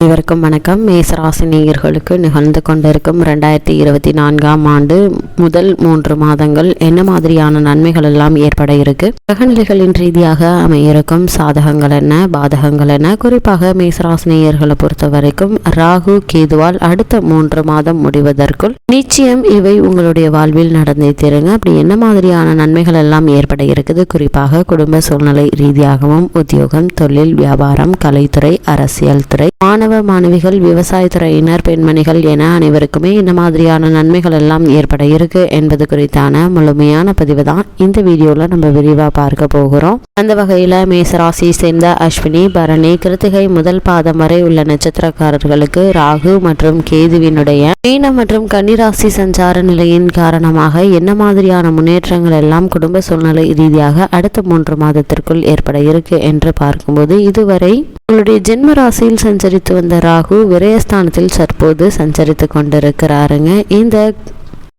அனைவருக்கும் வணக்கம். மேசராசினியர்களுக்கு நிகழ்ந்து கொண்டிருக்கும் ரெண்டாயிரத்தி இருபத்தி நான்காம் ஆண்டு முதல் மூன்று மாதங்கள் என்ன மாதிரியான நன்மைகள் எல்லாம் ஏற்பட இருக்கு? கிரகநிலைகளின் ரீதியாக அமையிருக்கும் சாதகங்கள் என்ன பாதகங்கள் என்ன? குறிப்பாக மேசராசினியர்களை பொறுத்த வரைக்கும் ராகு கேதுவால் அடுத்த மூன்று மாதம் முடிவதற்குள் நிச்சயம் இவை உங்களுடைய வாழ்வில் நடந்தே தருங்க. அப்படி என்ன மாதிரியான நன்மைகள் எல்லாம் ஏற்பட இருக்குது? குறிப்பாக குடும்ப சூழ்நிலை ரீதியாகவும் உத்தியோகம் தொழில் வியாபாரம் கலைத்துறை அரசியல் துறை மாணவ மாணவிகள் விவசாயத்துறையினர் பெண்மணிகள் என அனைவருக்குமே இந்த மாதிரியான நன்மைகள் எல்லாம் ஏற்பட இருக்கு என்பது குறித்தான முழுமையான பதிவு தான் இந்த வீடியோவில் நம்ம விரிவா பார்க்க போகிறோம். அந்த வகையில் மேசராசி சேர்ந்த அஸ்வினி பரணி கிருத்திகை முதல் பாதம் வரை உள்ள நட்சத்திரக்காரர்களுக்கு ராகு மற்றும் கேதுவினுடைய மீனம் மற்றும் கன்னிராசி சஞ்சார நிலையின் காரணமாக என்ன மாதிரியான முன்னேற்றங்கள் எல்லாம் குடும்ப சூழ்நிலை ரீதியாக அடுத்த மூன்று மாதத்திற்குள் ஏற்பட இருக்கு என்று பார்க்கும்போது இதுவரை உங்களுடைய ஜென்ம ராசியில் சஞ்சரித்து வந்த ராகு விரயஸ்தானத்தில் தற்போது சஞ்சரித்து கொண்டிருக்கிறாருங்க. இந்த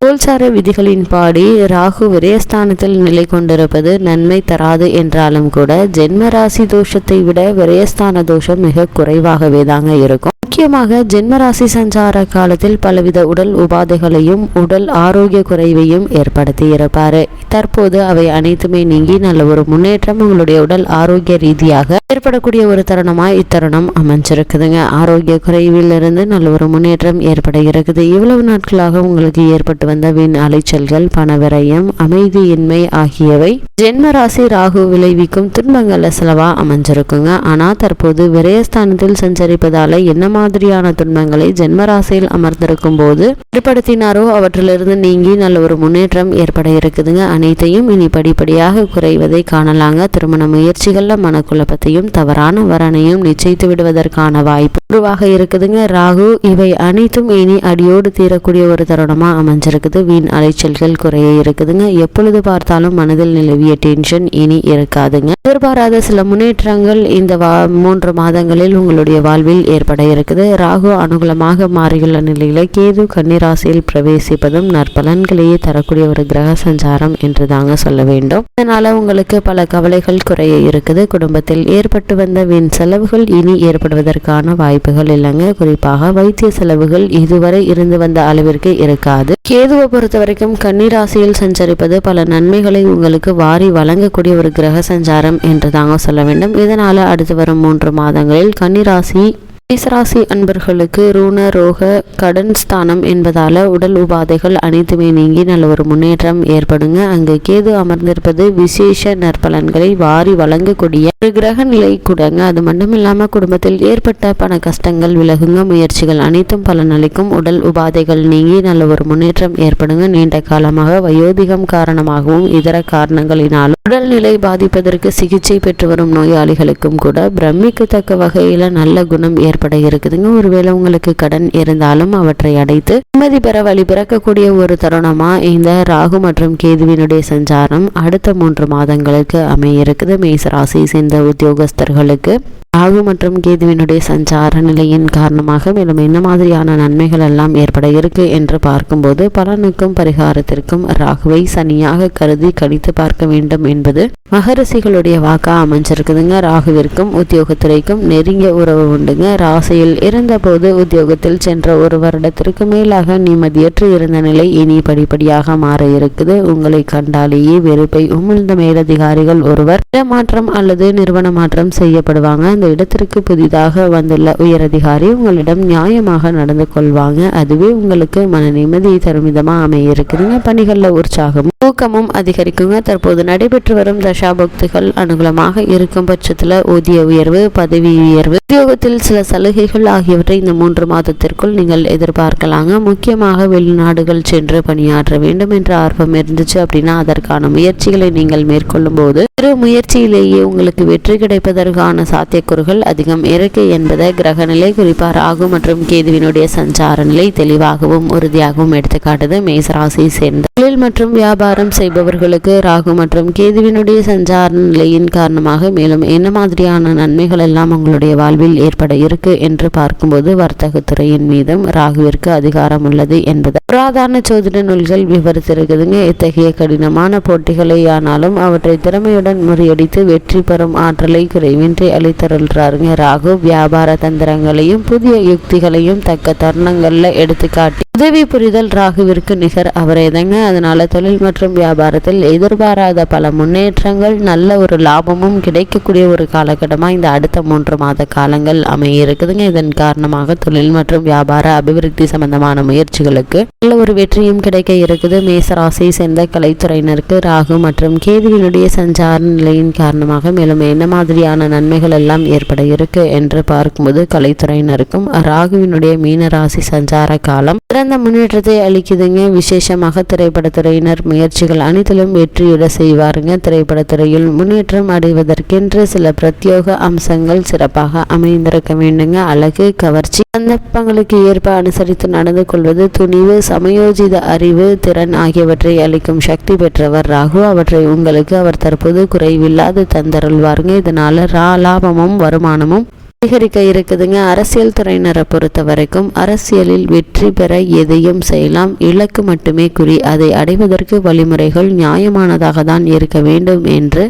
கோல்சார விதிகளின்படி ராகு விரயஸ்தானத்தில் நிலை கொண்டிருப்பது நன்மை தராது என்றாலும் கூட ஜென்ம ராசி தோஷத்தை விட விரயஸ்தான தோஷம் மிக குறைவாகவே தாங்க இருக்கும். முக்கியமாக ஜென்மராசி சஞ்சார காலத்தில் பலவித உடல் உபாதைகளையும் உடல் ஆரோக்கிய குறைவையும் ஏற்படுத்தி இருப்பார் தற்போது அவை அனைத்துமே நீங்கி நல்ல ஒரு முன்னேற்றம் உங்களுடைய உடல் ஆரோக்கிய ரீதியாக ஏற்படக்கூடிய ஒரு தருணமாக இத்தருணம் அமைஞ்சிருக்குதுங்க. ஆரோக்கிய குறைவிலிருந்து நல்ல ஒரு முன்னேற்றம் ஏற்பட இருக்குது. இவ்வளவு நாட்களாக உங்களுக்கு ஏற்பட்டு வந்த வீண் அலைச்சல்கள் பணவிரயம் அமைதியின்மை ஆகியவை ஜென்ம ராசி ராகு விளைவிக்கும் துன்பங்கள் செலவா அமைஞ்சிருக்குங்க. ஆனா தற்போது விரயஸ்தானத்தில் சஞ்சரிப்பதால என்ன மாதிரியான துன்பங்களை ஜென்மராசியில் அமர்ந்திருக்கும் போது ஏற்படுத்தினாரோ அவற்றிலிருந்து நீங்கி நல்ல ஒரு முன்னேற்றம் ஏற்பட இருக்குதுங்க. அனைத்தையும் இனி படிப்படியாக குறைவதை காணலாங்க. திருமண முயற்சிகள்ல மனக்குழப்பத்தையும் தவறான வரனையும் நிச்சயித்து விடுவதற்கான வாய்ப்பு உருவாக இருக்குதுங்க. ராகு இவை அனைத்தும் இனி அடியோடு தீரக்கூடிய ஒரு தருணமா அமைஞ்சிருக்குது. வீண் அலைச்சல்கள் குறைய இருக்குதுங்க. எப்பொழுது பார்த்தாலும் மனதில் நிலவிய டென்ஷன் இனி இருக்காதுங்க. எதிர்பாராத சில முன்னேற்றங்கள் இந்த வா மூன்று மாதங்களில் உங்களுடைய வாழ்வில் ஏற்பட இருக்குது. ராகு அனுகூலமாக மாறியுள்ள நிலையில் கேது கன்னிராசியில் பிரவேசிப்பதும் நற்பலன்களையே தரக்கூடிய ஒரு கிரக சஞ்சாரம் என்று தாங்க சொல்ல வேண்டும். இதனால உங்களுக்கு பல கவலைகள் குறைய இருக்குது. குடும்பத்தில் ஏற்பட்டு வந்த வீண் செலவுகள் இனி ஏற்படுவதற்கான வாய்ப்புகள் இல்லைங்க. குறிப்பாக வைத்திய செலவுகள் இதுவரை இருந்து வந்த அளவிற்கு இருக்காது. கேதுவை பொறுத்த வரைக்கும் கன்னிராசியில் சஞ்சரிப்பது பல நன்மைகளை உங்களுக்கு வாரி வழங்கக்கூடிய ஒரு கிரக சஞ்சாரம் என்று தாங்க சொல்ல வேண்டும். இதனால அடுத்து வரும் மூன்று மாதங்களில் கன்னிராசி மேசராசி அன்பர்களுக்கு ரூண ரோக கடன் ஸ்தானம் என்பதால உடல் உபாதைகள் அனைத்துமே நீங்கி நல்ல ஒரு முன்னேற்றம் ஏற்படுங்க. அங்கு கேது அமர்ந்திருப்பது விசேஷ நற்பலன்களை வாரி வழங்கக்கூடிய ஒரு கிரக நிலை கூடங்க. அது மட்டும் குடும்பத்தில் ஏற்பட்ட பண கஷ்டங்கள் விலகுங்க முயற்சிகள் அனைத்தும் பலனளிக்கும். உடல் உபாதைகள் நீங்கி நல்ல ஒரு முன்னேற்றம் ஏற்படுங்க. நீண்ட காலமாக வயோதிகம் காரணமாகவும் இதர காரணங்களினாலும் உடல்நிலை பாதிப்பதற்கு சிகிச்சை பெற்று வரும் நோயாளிகளுக்கும் கூட பிரமிக்கத்தக்க வகையில் நல்ல குணம் ஏற்பட இருக்குதுங்க. ஒருவேளை உங்களுக்கு கடன் இருந்தாலும் அவற்றை அடைத்து நிம்மதி பெற வழி பிறக்கக்கூடிய ஒரு தருணமா? இந்த ராகு மற்றும் கேதுவினுடைய சஞ்சாரம் அடுத்த மூன்று மாதங்களுக்கு அமைய இருக்குது. மேச ராசி சேர்ந்த உத்தியோகஸ்தர்களுக்கு ராகு மற்றும் கேதுவினுடைய சஞ்சார நிலையின் காரணமாக மேலும் என்ன மாதிரியான நன்மைகள் எல்லாம் ஏற்பட இருக்கு என்று பார்க்கும்போது பலனுக்கும் பரிகாரத்திற்கும் ராகுவை சனியாக கருதி கணித்து பார்க்க வேண்டும் என்பது மகரிஷிகளுடைய வாக்கா அமைஞ்சிருக்குதுங்க. ராகுவிற்கும் உத்தியோகத்துறைக்கும் நெருங்கிய உறவு உண்டுங்க. ராசியில் இருந்தபோது உத்தியோகத்தில் சென்ற ஒரு வருடத்திற்கு மேலாக நிம்மதியற்று இருந்த நிலை இனி படிப்படியாக மாற இருக்குது. உங்களை கண்டாலேயே வெறுப்பை உமிழ்ந்த மேலதிகாரிகள் ஒருவர் இடமாற்றம் அல்லது நிறுவன மாற்றம் செய்யப்படுவாங்க. அந்த இடத்திற்கு புதிதாக வந்துள்ள உயரதிகாரி உங்களிடம் நியாயமாக நடந்து கொள்வாங்க. அதுவே உங்களுக்கு மன நிம்மதி தரும் விதமாக அமைய இருக்குதுங்க பணிகளில் உற்சாகமும் ஊக்கமும் அதிகரிக்குங்க. தற்போது நடைபெற்று வரும் தசாபக்திகள் அனுகூலமாக இருக்கும் பட்சத்தில் ஊதிய உயர்வு பதவி உயர்வு உத்தியோகத்தில் சில சலுகைகள் ஆகியவற்றை இந்த மூன்று மாதத்திற்குள் நீங்கள் எதிர்பார்க்கலாங்க. முக்கியமாக வெளிநாடுகள் சென்று பணியாற்ற வேண்டும் என்ற ஆர்வம் இருந்துச்சு அப்படின்னா அதற்கான முயற்சிகளை நீங்கள் மேற்கொள்ளும் போது சிறு முயற்சியிலேயே உங்களுக்கு வெற்றி கிடைப்பதற்கான சாத்தியக்கூறுகள் அதிகம். இருக்கு என்பதை கிரகநிலை குறிப்பாக ராகு மற்றும் கேதுவினுடைய சஞ்சார நிலை தெளிவாகவும் உறுதியாகவும் எடுத்துக்காட்டுது. மேசராசியை சேர்ந்த தொழில் மற்றும் வியாபாரம் செய்பவர்களுக்கு ராகு மற்றும் கேதுவினுடைய சஞ்சார நிலையின் காரணமாக மேலும் என்ன மாதிரியான நன்மைகள் எல்லாம் உங்களுடைய வாழ்வில் ஏற்பட இருக்கு என்று பார்க்கும்போது வர்த்தகத்துறையின் மீதும் ராகுவிற்கு அதிகாரம் உள்ளது என்பது புராதான சோதனை நூல்கள் விவரித்திருக்குதுங்க. இத்தகைய கடினமான போட்டிகளை ஆனாலும் அவற்றை திறமையுடன் முறியடித்து வெற்றி பெறும் ஆற்றலை குறைவின்றி அளித்தரும் சொல்கிறாருங்க ராகு வியாபார தந்திரங்களையும் புதிய யுக்திகளையும் தக்க தருணங்களில் எடுத்துக்காட்டி உதவி புரிதல் ராகுவிற்கு நிகர். அவரே தாங்க. அதனால தொழில் மற்றும் வியாபாரத்தில் எதிர்பாராத பல முன்னேற்றங்கள் நல்ல ஒரு லாபமும் கிடைக்கக்கூடிய ஒரு காலகட்டமாக இந்த அடுத்த மூன்று மாத காலங்கள் அமைய இருக்குதுங்க இதன் காரணமாக தொழில் மற்றும் வியாபார அபிவிருத்தி சம்பந்தமான முயற்சிகளுக்கு நல்ல ஒரு வெற்றியும் கிடைக்க இருக்குது. மேசராசியை சேர்ந்த கலைத்துறையினருக்கு ராகு மற்றும் கேதுவினுடைய சஞ்சார நிலையின் காரணமாக மேலும் என்ன மாதிரியான நன்மைகள் எல்லாம் ஏற்பட இருக்கு என்று பார்க்கும்போது கலைத்துறையினருக்கும் ராகுவினுடைய மீனராசி சஞ்சார காலம் சிறந்த முன்னேற்றத்தை அளிக்குதுங்க. விசேஷமாக திரைப்படத்துறையினர் முயற்சிகள் அனைத்திலும் வெற்றியுட செய்வாருங்க. திரைப்படத்துறையில் முன்னேற்றம் அடைவதற்கென்று சில பிரத்யோக அம்சங்கள் சிறப்பாக அமைந்திருக்க வேண்டுங்க. அழகு கவர்ச்சி சந்தர்ப்பங்களுக்கு ஏற்ப அனுசரித்து நடந்து கொள்வது துணிவு சமயோஜித அறிவு திறன் ஆகியவற்றை அளிக்கும் சக்தி பெற்றவர் ராகு. அவற்றை உங்களுக்கு அவர் தற்போது குறைவில்லாது தந்தருள்வாருங்க. இதனால ரா லாபமும் வருமானமும் அதிகரிக்க இருக்குதுங்க. அரசியல் துறையினரை பொறுத்த வரைக்கும் அரசியலில் வெற்றி பெற எதையும் செய்யலாம். இலக்கு மட்டுமே குறி. அதை அடைவதற்கு வழிமுறைகள் நியாயமானதாக தான் இருக்க வேண்டும் என்று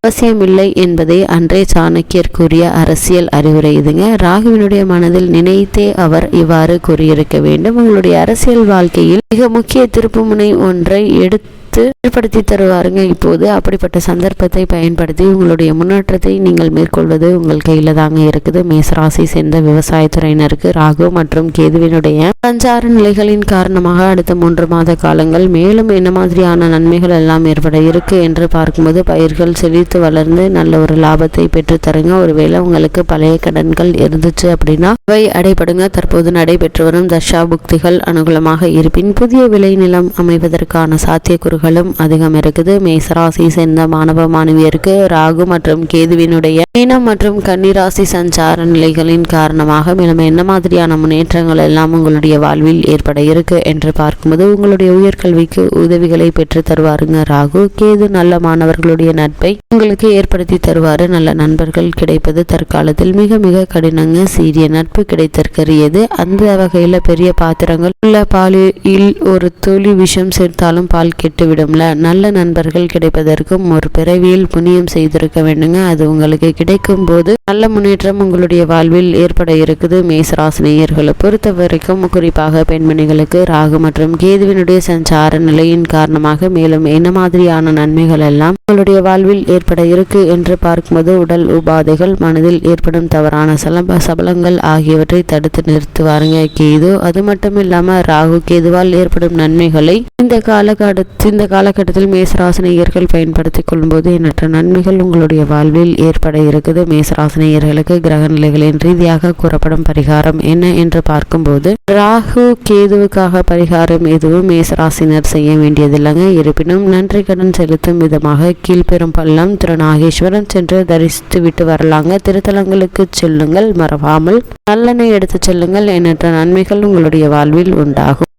அவசியமில்லை என்பதை அன்றே சாணக்கியர் கூறிய அரசியல் அறிவுரை இதுங்க. ராகுவினுடைய மனதில் நினைத்தே அவர் இவ்வாறு கூறியிருக்க வேண்டும். உங்களுடைய அரசியல் வாழ்க்கையில் மிக முக்கிய திருப்புமுனை ஒன்றை எடுத்து ஏற்படுத்தி தருவாருங்க. இப்போது அப்படிப்பட்ட சந்தர்ப்பத்தை பயன்படுத்தி உங்களுடைய முன்னேற்றத்தை நீங்கள் மேற்கொள்வது உங்கள் கையில தாங்க இருக்குது. மேசராசி சேர்ந்த விவசாயத்துறையினருக்கு ராகு மற்றும் கேதுவினுடைய சஞ்சார நிலைகளின் காரணமாக அடுத்த மூன்று மாத காலங்கள் மேலும் என்ன மாதிரியான நன்மைகள் எல்லாம் ஏற்பட இருக்கு என்று பார்க்கும்போது பயிர்கள் செழித்து வளர்ந்து நல்ல ஒரு லாபத்தை பெற்று தருங்க. ஒருவேளை உங்களுக்கு பழைய கடன்கள் இருந்துச்சு அப்படின்னா அவை அடைபடுங்க. தற்போது நடைபெற்று வரும் தர்ஷா புக்திகள் அனுகூலமாக இருப்பின் புதிய விளைநிலம் அமைவதற்கான சாத்தியக்கூறுகள் வாய்ப்புகளும் அதிகம் இருக்குது. மேசராசி சேர்ந்த மாணவ மாணவியருக்கு ராகு மற்றும் கேதுவினுடைய மீனம் மற்றும் கன்னிராசி சஞ்சார நிலைகளின் காரணமாக மேலும் என்ன மாதிரியான முன்னேற்றங்கள் எல்லாம் உங்களுடைய வாழ்வில் ஏற்பட இருக்கு என்று பார்க்கும்போது உங்களுடைய உயர்கல்விக்கு உதவிகளை பெற்று தருவாருங்க. ராகு கேது நல்ல மாணவர்களுடைய நட்பை உங்களுக்கு ஏற்படுத்தி தருவாரு. நல்ல நண்பர்கள் கிடைப்பது தற்காலத்தில் மிக மிக கடினங்க. சீரிய நட்பு கிடைத்திருக்கிறது. அந்த வகையில் பெரிய பாத்திரங்கள் உள்ள பாலில் ஒரு துளி விஷம் சேர்த்தாலும் பால் கெட்டுவிடும். போய்விடும்ல. நல்ல நண்பர்கள் கிடைப்பதற்கும் ஒரு பிறவியில் புண்ணியம் செய்திருக்க வேண்டுங்க. அது உங்களுக்கு கிடைக்கும் போது நல்ல முன்னேற்றம் உங்களுடைய வாழ்வில் ஏற்பட இருக்குது. மேசராசினியர்களை பொறுத்த வரைக்கும் குறிப்பாக பெண்மணிகளுக்கு ராகு மற்றும் கேதுவினுடைய சஞ்சார நிலையின் காரணமாக மேலும் என்ன மாதிரியான நன்மைகள் எல்லாம் உங்களுடைய வாழ்வில் ஏற்பட இருக்கு என்று பார்க்கும்போது உடல் உபாதைகள் மனதில் ஏற்படும் தவறான சலம்ப சபலங்கள் ஆகியவற்றை தடுத்து நிறுத்துவாருங்க. கேது அது மட்டும் இல்லாம ராகு கேதுவால் ஏற்படும் நன்மைகளை இந்த காலகட்டத்தில் இந்த காலகட்டத்தில் மேசராசினியர்கள் பயன்படுத்திக் கொள்ளும்போது எண்ணற்ற நன்மைகள் உங்களுடைய வாழ்வில் ஏற்பட இருக்குது. மேசராசினியர்களுக்கு கிரக நிலைகளின் ரீதியாக கூறப்படும் பரிகாரம் என்ன என்று பார்க்கும்போது ராகு கேதுவுக்காக பரிகாரம் எதுவும் மேசராசினர் செய்ய வேண்டியதில்லைங்க. இருப்பினும் நன்றி கடன் செலுத்தும் விதமாக கீழ்பெரும் பள்ளம் திருநாகேஸ்வரம் சென்று தரிசித்து விட்டு வரலாங்க. திருத்தலங்களுக்கு செல்லுங்கள் மறவாமல் நல்லெண்ணெய் எடுத்து செல்லுங்கள். எண்ணற்ற நன்மைகள் உங்களுடைய வாழ்வில் உண்டாகும்.